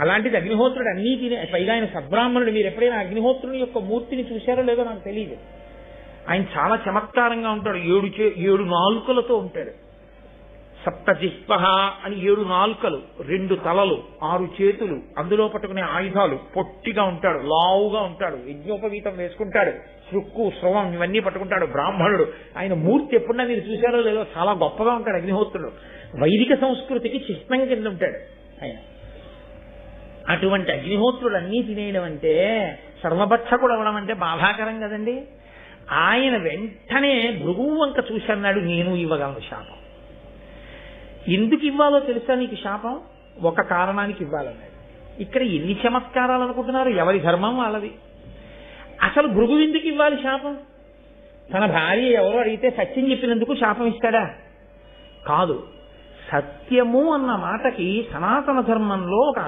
అలాంటిది అగ్నిహోత్రుడు అన్నీ తినే పైగా ఆయన సద్బ్రాహ్మణుడు. మీరు ఎప్పుడైనా అగ్నిహోత్రుని యొక్క మూర్తిని చూశారో లేదో నాకు తెలియదు ఆయన చాలా చమత్కారంగా ఉంటాడు. ఏడు ఏడు నాలుకలతో ఉంటాడు. సప్తజిహ్వ అని ఏడు నాలుకలు రెండు తలలు ఆరు చేతులు అందులో పట్టుకునే ఆయుధాలు పొట్టిగా ఉంటాడు లావుగా ఉంటాడు యజ్ఞోపవీతం వేసుకుంటాడు శృక్కు స్రవం ఇవన్నీ పట్టుకుంటాడు బ్రాహ్మణుడు. ఆయన మూర్తి ఎప్పుడన్నా మీరు చూశారో లేదో చాలా గొప్పగా ఉంటాడు అగ్నిహోత్రుడు. వైదిక సంస్కృతికి చిహ్నం కింద ఉంటాడు ఆయన. అటువంటి అగ్నిహోత్రులన్నీ తినేయడం అంటే సర్వభక్షకుడు అవడం అంటే బాధాకరం కదండి. ఆయన వెంటనే భృగువు వంక చూసన్నాడు నేను ఇవ్వగలను శాపం. ఎందుకు ఇవ్వాలో తెలుసా నీకు శాపం? ఒక కారణానికి ఇవ్వాలన్నాడు. ఇక్కడ ఎన్ని చమత్కారాలు అనుకుంటున్నారు? ఎవరి ధర్మం వాళ్ళది? అసలు భృగు ఎందుకు ఇవ్వాలి శాపం? తన భార్య ఎవరో అడిగితే సత్యం చెప్పినందుకు శాపం ఇస్తాడా? కాదు. సత్యము అన్న మాటకి సనాతన ధర్మంలో ఒక